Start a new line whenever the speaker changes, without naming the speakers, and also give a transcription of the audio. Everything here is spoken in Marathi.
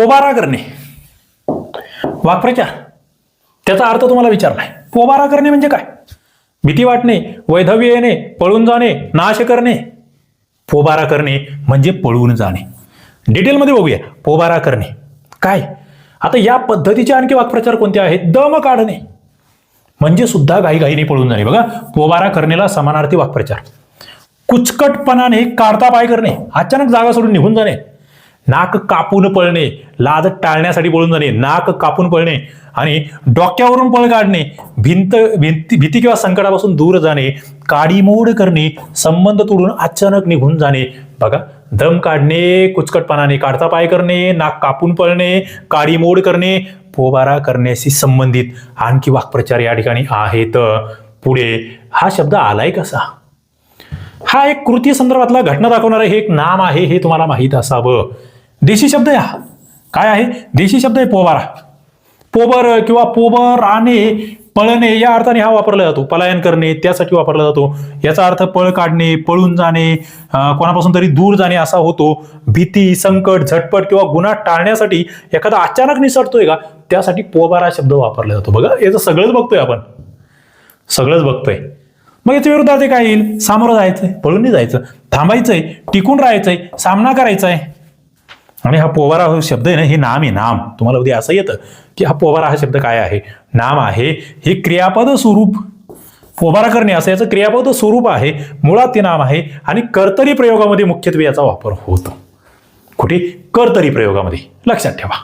पोबारा करणे. वाक्प्रचार त्याचा अर्थ तुम्हाला विचारलाय पोबारा करणे म्हणजे काय? भीती वाटणे वैधव्य येणे पळून जाणे नाश करणे. पोबारा करणे म्हणजे पळून जाणे. डिटेलमध्ये बघूया. पोबारा करणे. काय? आता या पद्धतीचे आणखी वाक्प्रचार कोणते आहेत? दम काढणे. म्हणजे सुद्धा घाईघाईने पळून जाणे. बघा पोबारा करणेला समानार्थी वाक्प्रचार. कुचकटपणाने काढता पाय करणे. अचानक जागा सोडून निघून जाणे. नाक कापून पळणे लाज टाळण्यासाठी बोलून जाणे नाक कापून पळणे आणि डोक्यावरून पळ काढणे भिंत भिंती भीती किंवा संकटापासून दूर जाणे काडीमोड करणे संबंध तोडून अचानक निघून जाणे. बघा दम काढणे कुचकटपणाने काढता पाय करणे नाक कापून पळणे काडीमोड करणे पोबारा करण्याशी संबंधित आणखी वाक्प्रचार या ठिकाणी आहेत. पुढे हा शब्द आलाय कसा? हा एक कृती संदर्भातला घटना दाखवणारं हे एक नाम आहे हे तुम्हाला माहीत असावं. देशी शब्द आहे हा काय आहे? देशी शब्द आहे पोबारा पोबर किंवा पोबर आणे पळणे या अर्थाने हा वापरला जातो. पलायन करणे त्यासाठी वापरला जातो. याचा अर्थ पळ काढणे पळून जाणे कोणापासून तरी दूर जाणे असा होतो. भीती संकट झटपट किंवा गुन्हा टाळण्यासाठी एखादा अचानक निसटतोय का? त्यासाठी पोबारा शब्द वापरला जातो. बघा याचं सगळंच बघतोय आपण. सगळंच बघतोय. मग याच्या विरोधात काय येईल? सामोरं जायचंय पळून नाही जायचं थांबायचंय टिकून राहायचंय सामना करायचा आहे आणि हा पोवारा हा शब्द आहे ना हे नाम आहे नाम. तुम्हाला उद्या असं येतं की हा पोवारा हा शब्द काय आहे? नाम आहे हे क्रियापद स्वरूप. पोबारा करणे असं याचं क्रियापद स्वरूप आहे मुळात ते नाम आहे आणि कर्तरी प्रयोगामध्ये मुख्यत्वे याचा वापर होतो. कुठे कर्तरी प्रयोगामध्ये. लक्षात ठेवा.